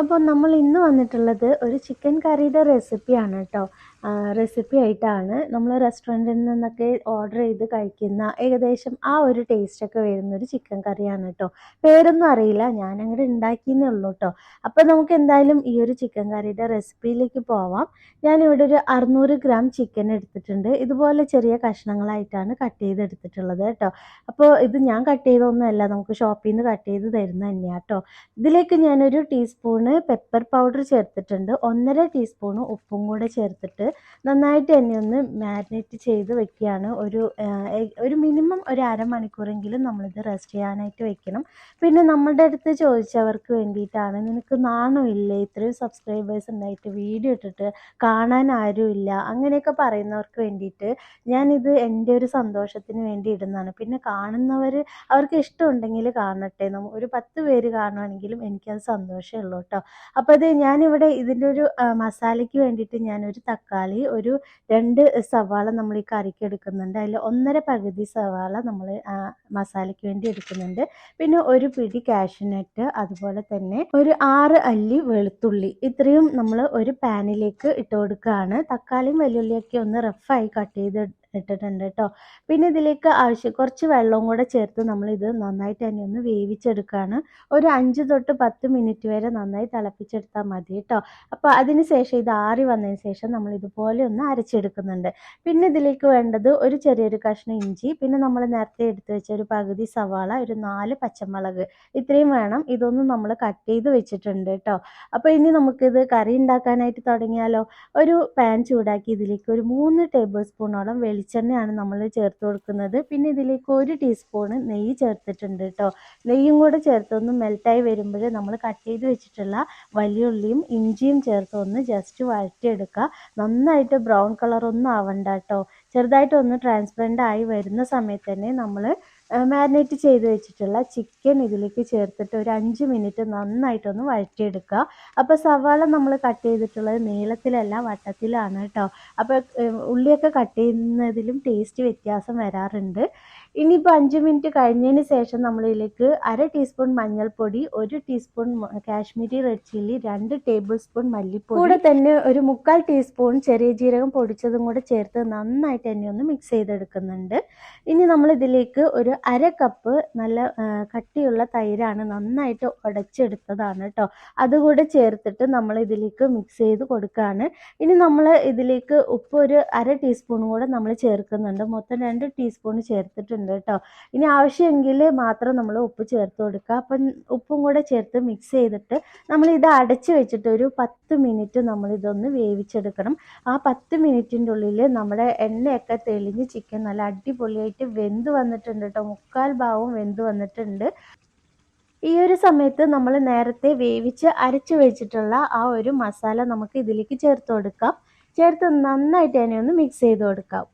അപ്പോൾ നമ്മൾ ഇന്ന് വന്നിട്ടുള്ളത് ഒരു ചിക്കൻ കറിയുടെ റെസിപ്പിയാണ് കേട്ടോ റെസിപ്പി ആയിട്ടാണ്. നമ്മൾ റെസ്റ്റോറന്റിൽ നിന്നൊക്കെ ഓർഡർ ചെയ്ത് കഴിക്കുന്ന ഏകദേശം ആ ഒരു ടേസ്റ്റൊക്കെ വരുന്ന ഒരു ചിക്കൻ കറിയാണ് കേട്ടോ പേരൊന്നും അറിയില്ല. ഞാൻ അങ്ങോട്ട് ഉണ്ടാക്കിയെന്നേ ഉള്ളൂ കേട്ടോ അപ്പോൾ നമുക്ക് എന്തായാലും ഈ ഒരു ചിക്കൻ കറിയുടെ റെസിപ്പിയിലേക്ക് പോവാം. ഞാനിവിടെ ഒരു അറുന്നൂറ് ഗ്രാം ചിക്കൻ എടുത്തിട്ടുണ്ട്. ഇതുപോലെ ചെറിയ കഷ്ണങ്ങളായിട്ടാണ് കട്ട് ചെയ്തെടുത്തിട്ടുള്ളത് കേട്ടോ അപ്പോൾ ഇത് ഞാൻ കട്ട് ചെയ്തൊന്നുമല്ല. നമുക്ക് ഷോപ്പിൽ നിന്ന് കട്ട് ചെയ്ത് തരുന്ന തന്നെയാണ് കേട്ടോ ഇതിലേക്ക് ഞാനൊരു ടീസ്പൂണ് പെപ്പർ പൗഡർ ചേർത്തിട്ടുണ്ട്. ഒന്നര ടീസ്പൂണ് ഉപ്പും കൂടെ ചേർത്തിട്ട് നന്നായിട്ട് തന്നെ ഒന്ന് മാരിനേറ്റ് ചെയ്ത് വെക്കുകയാണ്. ഒരു ഒരു മിനിമം ഒരു അരമണിക്കൂറെങ്കിലും നമ്മളിത് റെസ്റ്റ് ചെയ്യാനായിട്ട് വെക്കണം. പിന്നെ നമ്മളുടെ അടുത്ത് ചോദിച്ചവർക്ക് വേണ്ടിയിട്ടാണ് നിനക്ക് നാണമില്ലേ ഇത്രയും സബ്സ്ക്രൈബേഴ്സ് ഉണ്ടായിട്ട് വീഡിയോ ഇട്ടിട്ട് കാണാൻ ആരുമില്ല അങ്ങനെയൊക്കെ പറയുന്നവർക്ക് വേണ്ടിയിട്ട് ഞാനിത് എന്റെ ഒരു സന്തോഷത്തിന് വേണ്ടി ഇടുന്നതാണ്. പിന്നെ കാണുന്നവർ അവർക്ക് ഇഷ്ടമുണ്ടെങ്കിൽ കാണട്ടെ. ഒരു പത്ത് പേര് കാണുവാണെങ്കിലും എനിക്കത് സന്തോഷമേ ഉള്ളൂ അപ്പോൾ ഇത് ഞാനിവിടെ ഇതിന്റെ ഒരു മസാലയ്ക്ക് വേണ്ടിയിട്ട് ഞാനൊരു തക്കാളി ഒരു രണ്ട് സവാള നമ്മൾ ഈ കറിക്ക് എടുക്കുന്നുണ്ട്. അതിൽ ഒന്നര പകുതി സവാള നമ്മൾ മസാലയ്ക്ക് വേണ്ടി എടുക്കുന്നുണ്ട്. പിന്നെ ഒരു പിടി കാഷ്യൂനട്ട് അതുപോലെ തന്നെ ഒരു ആറ് അല്ലി വെളുത്തുള്ളി. ഇത്രയും നമ്മൾ ഒരു പാനിലേക്ക് ഇട്ട് കൊടുക്കുകയാണ് തക്കാളിയും വെല്ലുള്ളിയൊക്കെ ഒന്ന് റഫായി കട്ട് ചെയ്ത് ഇട്ടിട്ടുണ്ട് കേട്ടോ പിന്നെ ഇതിലേക്ക് ആവശ്യം കുറച്ച് വെള്ളവും കൂടെ ചേർത്ത് നമ്മളിത് നന്നായിട്ട് തന്നെ ഒന്ന് വേവിച്ചെടുക്കുകയാണ് ഒരു അഞ്ച് തൊട്ട് പത്ത് മിനിറ്റ് വരെ നന്നായി തിളപ്പിച്ചെടുത്താൽ മതി കേട്ടോ അപ്പോൾ അതിന് ശേഷം ഇത് ആറി വന്നതിന് ശേഷം നമ്മൾ ഇതുപോലെ ഒന്ന് അരച്ചെടുക്കുന്നുണ്ട്. പിന്നെ ഇതിലേക്ക് വേണ്ടത് ഒരു ചെറിയൊരു കഷ്ണം ഇഞ്ചി പിന്നെ നമ്മൾ നേരത്തെ എടുത്ത് വെച്ച ഒരു പകുതി സവാള ഒരു നാല് പച്ചമുളക്. ഇത്രയും വേണം. ഇതൊന്നും നമ്മൾ കട്ട് ചെയ്ത് വെച്ചിട്ടുണ്ട് കേട്ടോ അപ്പോൾ ഇനി നമുക്കിത് കറി ഉണ്ടാക്കാനായിട്ട് തുടങ്ങിയാലോ? ഒരു പാൻ ചൂടാക്കി ഇതിലേക്ക് ഒരു മൂന്ന് ടേബിൾ സ്പൂണോളം വെളി വെളിച്ചെണ്ണയാണ് നമ്മൾ ചേർത്ത് കൊടുക്കുന്നത്. പിന്നെ ഇതിലേക്ക് ഒരു ടീസ്പൂണ് നെയ്യ് ചേർത്തിട്ടുണ്ട് കേട്ടോ. നെയ്യും കൂടെ ചേർത്തൊന്ന് മെൽറ്റായി വരുമ്പോൾ നമ്മൾ കട്ട് ചെയ്ത് വെച്ചിട്ടുള്ള വലിയ ഉള്ളിയും ഇഞ്ചിയും ചേർത്തൊന്ന് ജസ്റ്റ് വഴറ്റിയെടുക്കുക. നന്നായിട്ട് ബ്രൗൺ കളറൊന്നും ആവണ്ട കേട്ടോ. ചെറുതായിട്ടൊന്ന് ട്രാൻസ്പെറന്റ് ആയി വരുന്ന സമയത്ത് തന്നെ നമ്മൾ മാരിനേറ്റ് ചെയ്ത് വെച്ചിട്ടുള്ള ചിക്കൻ ഇതിലേക്ക് ചേർത്തിട്ട് ഒരു അഞ്ച് മിനിറ്റ് നന്നായിട്ടൊന്ന് വഴറ്റിയെടുക്കുക. അപ്പോൾ സവാള നമ്മൾ കട്ട് ചെയ്തിട്ടുള്ളത് നീളത്തിലല്ല വട്ടത്തിലാണ് കേട്ടോ അപ്പോൾ ഉള്ളിയൊക്കെ കട്ട് ചെയ്യുന്നതിലും ടേസ്റ്റ് വ്യത്യാസം വരാറുണ്ട്. ഇനിയിപ്പോൾ അഞ്ച് മിനിറ്റ് കഴിഞ്ഞതിന് ശേഷം നമ്മളിലേക്ക് അര ടീസ്പൂൺ മഞ്ഞൾപ്പൊടി ഒരു ടീസ്പൂൺ കാശ്മീരി റെഡ് ചില്ലി രണ്ട് ടേബിൾ സ്പൂൺ മല്ലിപ്പൊടി. കൂടെ തന്നെ ഒരു മുക്കാൽ ടീസ്പൂൺ ചെറിയ ജീരകം പൊടിച്ചതും കൂടെ ചേർത്ത് നന്നായിട്ട് തന്നെ ഒന്ന് മിക്സ് ചെയ്തെടുക്കുന്നുണ്ട്. ഇനി നമ്മളിതിലേക്ക് ഒരു അര കപ്പ് നല്ല കട്ടിയുള്ള തൈരാണ് നന്നായിട്ട് ഉടച്ചെടുത്തതാണ് കേട്ടോ അതുകൂടെ ചേർത്തിട്ട് നമ്മൾ ഇതിലേക്ക് മിക്സ് ചെയ്ത് കൊടുക്കുകയാണ് ഇനി നമ്മൾ ഇതിലേക്ക് ഉപ്പ് ഒരു അര ടീസ്പൂൺ കൂടെ നമ്മൾ ചേർക്കുന്നുണ്ട്. മൊത്തം രണ്ട് ടീസ്പൂൺ ചേർത്തിട്ടുണ്ട്. ഉണ്ട് കേട്ടോ. ഇനി ആവശ്യമെങ്കിൽ മാത്രം നമ്മൾ ഉപ്പ് ചേർത്ത് കൊടുക്കുക. അപ്പം ഉപ്പും കൂടെ ചേർത്ത് മിക്സ് ചെയ്തിട്ട് നമ്മൾ ഇത് അടച്ച് വെച്ചിട്ട് ഒരു പത്ത് മിനിറ്റ് നമ്മൾ ഇതൊന്ന് വേവിച്ചെടുക്കണം. ആ പത്ത് മിനിറ്റിന്റെ ഉള്ളിൽ നമ്മുടെ എണ്ണയൊക്കെ തെളിഞ്ഞ് ചിക്കൻ നല്ല അടിപൊളിയായിട്ട് വെന്ത് വന്നിട്ടുണ്ട് കേട്ടോ. മുക്കാൽ ഭാവവും വെന്ത് വന്നിട്ടുണ്ട്. ഈ ഒരു സമയത്ത് നമ്മൾ നേരത്തെ വേവിച്ച് അരച്ച് വെച്ചിട്ടുള്ള ആ ഒരു മസാല നമുക്ക് ഇതിലേക്ക് ചേർത്ത് കൊടുക്കാം. ചേർത്ത് നന്നായിട്ട് തന്നെ ഒന്ന് മിക്സ് ചെയ്ത് കൊടുക്കാം.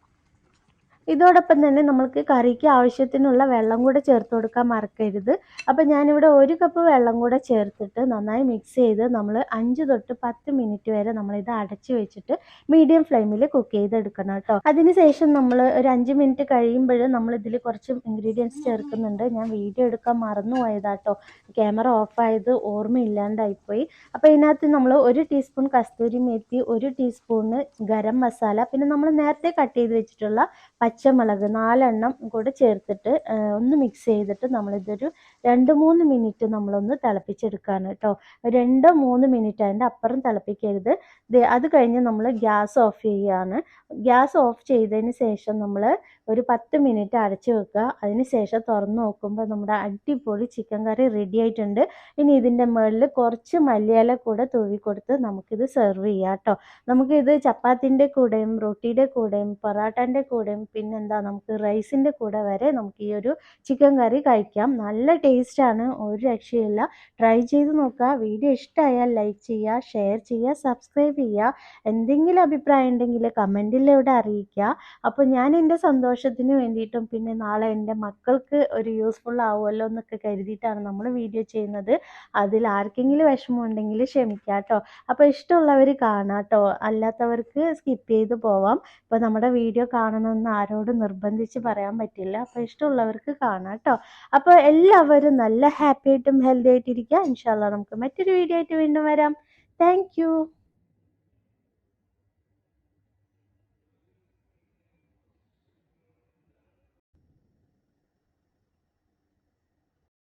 ഇതോടൊപ്പം തന്നെ നമ്മൾക്ക് കറിക്ക് ആവശ്യത്തിനുള്ള വെള്ളം കൂടെ ചേർത്ത് കൊടുക്കാൻ മറക്കരുത്. അപ്പോൾ ഞാനിവിടെ ഒരു കപ്പ് വെള്ളം കൂടെ ചേർത്തിട്ട് നന്നായി മിക്സ് ചെയ്ത് നമ്മൾ അഞ്ച് തൊട്ട് പത്ത് മിനിറ്റ് വരെ നമ്മളിത് അടച്ച് വെച്ചിട്ട് മീഡിയം ഫ്ലെയിമിൽ കുക്ക് ചെയ്തെടുക്കണം കേട്ടോ. അതിനുശേഷം നമ്മൾ ഒരു അഞ്ച് മിനിറ്റ് കഴിയുമ്പോൾ നമ്മൾ കുറച്ച് ഇൻഗ്രീഡിയൻസ് ചേർക്കുന്നുണ്ട്. ഞാൻ വീഡിയോ എടുക്കാൻ മറന്നു പോയതാട്ടോ ക്യാമറ ഓഫായത് ഓർമ്മയില്ലാണ്ടായിപ്പോയി അപ്പോൾ ഇതിനകത്ത് നമ്മൾ ഒരു ടീസ്പൂൺ കസ്തൂരി മേത്തി ഒരു ടീസ്പൂണ് ഗരം മസാല പിന്നെ നമ്മൾ നേരത്തെ കട്ട് ചെയ്ത് വെച്ചിട്ടുള്ള പച്ചമുളക് നാലെണ്ണം കൂടെ ചേർത്തിട്ട് ഒന്ന് മിക്സ് ചെയ്തിട്ട് നമ്മളിതൊരു രണ്ട് മൂന്ന് മിനിറ്റ് നമ്മളൊന്ന് തിളപ്പിച്ചെടുക്കുകയാണ് കേട്ടോ. രണ്ടോ മൂന്ന് മിനിറ്റ് അതിന്റെ അപ്പുറം തിളപ്പിക്കരുത്. അത് കഴിഞ്ഞ് നമ്മൾ ഗ്യാസ് ഓഫ് ചെയ്യുകയാണ് ഗ്യാസ് ഓഫ് ചെയ്തതിന് ശേഷം നമ്മൾ ഒരു പത്ത് മിനിറ്റ് അടച്ചു വെക്കുക. അതിന് ശേഷം തുറന്ന് നോക്കുമ്പോൾ നമ്മുടെ അടിപൊളി ചിക്കൻ കറി റെഡി ആയിട്ടുണ്ട്. ഇനി ഇതിന്റെ മുകളിൽ കുറച്ച് മല്ലിയില കൂടെ തൂവി കൊടുത്ത് നമുക്കിത് സെർവ് ചെയ്യാം കേട്ടോ. നമുക്കിത് ചപ്പാത്തിന്റെ കൂടെയും റൊട്ടിയുടെ കൂടെയും പൊറാട്ടന്റെ കൂടെയും പിന്നെന്താ നമുക്ക് റൈസിന്റെ കൂടെ വരെ നമുക്ക് ഈ ഒരു ചിക്കൻ കറി കഴിക്കാം. നല്ല ടേസ്റ്റാണ് ഒരു രക്ഷയില്ല. ട്രൈ ചെയ്ത് നോക്കുക വീഡിയോ ഇഷ്ടമായാൽ ലൈക്ക് ചെയ്യുക ഷെയർ ചെയ്യുക സബ്സ്ക്രൈബ് ചെയ്യുക. എന്തെങ്കിലും അഭിപ്രായം ഉണ്ടെങ്കിൽ കമന്റിലൂടെ അറിയിക്കുക. അപ്പോൾ ഞാൻ എന്റെ സന്തോഷത്തിന് വേണ്ടിയിട്ടും പിന്നെ നാളെ എന്റെ മക്കൾക്ക് ഒരു യൂസ്ഫുൾ ആവുമല്ലോ എന്നൊക്കെ കരുതിയിട്ടാണ് നമ്മൾ വീഡിയോ ചെയ്യുന്നത്. അതിൽ ആർക്കെങ്കിലും വിഷമം ഉണ്ടെങ്കിൽ ക്ഷമിക്കാം കേട്ടോ. അപ്പോൾ ഇഷ്ടമുള്ളവർ കാണാം കേട്ടോ. അല്ലാത്തവർക്ക് സ്കിപ്പ് ചെയ്ത് പോവാം. ഇപ്പോൾ നമ്മുടെ വീഡിയോ കാണണമെന്ന് ആരും ആരോടും നിർബന്ധിച്ച് പറയാൻ പറ്റില്ല. അപ്പോൾ ഇഷ്ടമുള്ളവർക്ക് കാണാം കേട്ടോ അപ്പോൾ എല്ലാവരും നല്ല ഹാപ്പി ആയിട്ടും ഹെൽത്തി ആയിട്ടിരിക്കുക. ഇൻഷാല്ല നമുക്ക് മറ്റൊരു വീഡിയോ ആയിട്ട് വീണ്ടും വരാം. താങ്ക്